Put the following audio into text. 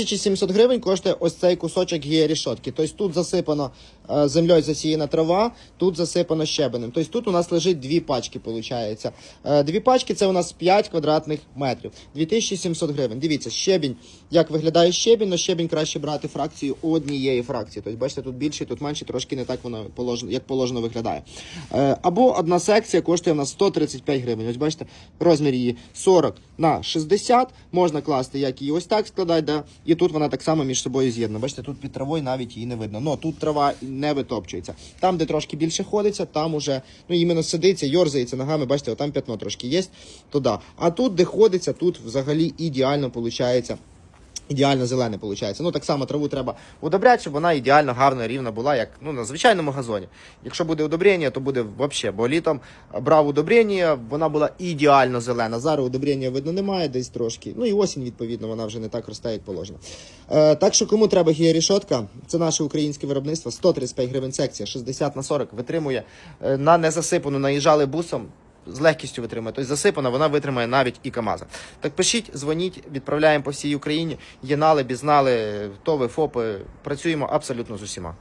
1700 гривень коштує ось цей кусочок гієрішотки. Тобто тут засипано е, землею засіяна трава, тут засипано щебенем. Тобто тут у нас лежить дві пачки, виходить. Е, Дві пачки це у нас 5 квадратних метрів. 2700 гривень. Дивіться, щебінь, як виглядає щебінь, але щебінь краще брати фракцію однієї фракції. Тобто, бачите, тут більше, тут менше, трошки не так воно положено, як положено виглядає. Е, Або одна секція коштує у нас 135 гривень. Ось бачите, розмір її 40 на 60. Можна класти, як її ось так складати, да? І тут вона так само між собою з'єднана. Бачите, тут під травою навіть її не видно. Ну тут трава не витопчується. Там, де трошки більше ходиться, там уже ну іменно сидиться, йорзається ногами. Бачите, там п'ятно трошки є. То да. А тут, де ходиться, тут взагалі ідеально виходить. Ідеально зелене виходить. Ну так само траву треба удобряти, щоб вона ідеально гарно рівна була, як ну на звичайному газоні. Якщо буде удобрення, то буде взагалі, бо літом брав удобрення, вона була ідеально зелена. Зараз удобрення видно немає, десь трошки. Ну і осінь, відповідно, вона вже не так росте, як положено. Е, так що кому треба гієрішотка, це наше українське виробництво, 135 гривень секція, 60 на 40 витримує. Е, на незасипану наїжджали бусом. З легкістю витримує. Тобто засипана, вона витримає навіть і КАМАЗа. Так пишіть, дзвоніть, відправляємо по всій Україні. Єнали, бізнали, тови, ФОПи. Працюємо абсолютно з усіма.